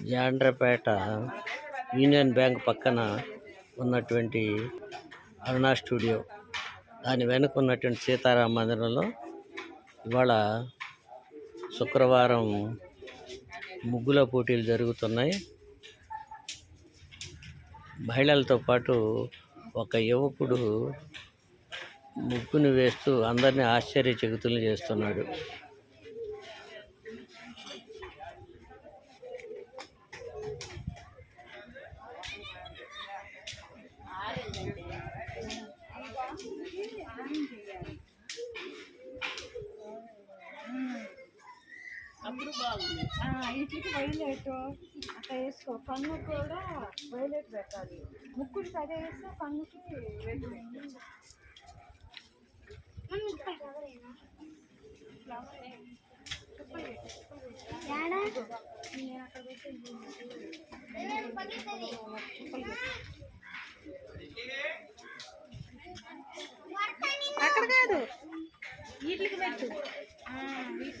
Jandrapeta union bank పక్కన ఉన్నటువంటి అరుణ studio. దాని వెనుక ఉన్నటువంటి సీతారామ మందిరంలో ఇవాళ శుక్రవారం ముగ్గుల పోటీలు జరుగుతున్నాయి. మహిళలతో పాటు ఒక యువకుడు ముగ్గును వేస్తూ అందరినీ ఆశ్చర్యచకితులు చేస్తున్నాడు. వీటికి వైలెట్. అట్లా వేసుకో. కన్ను కూడా వైలెట్ పెట్టాలి. ముక్కుడికి అదే వేస్తే కన్నుకి రెడ్ అక్కడ కాదు. వీటికి పెట్టు.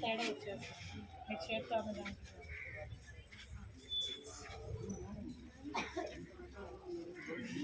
తినవు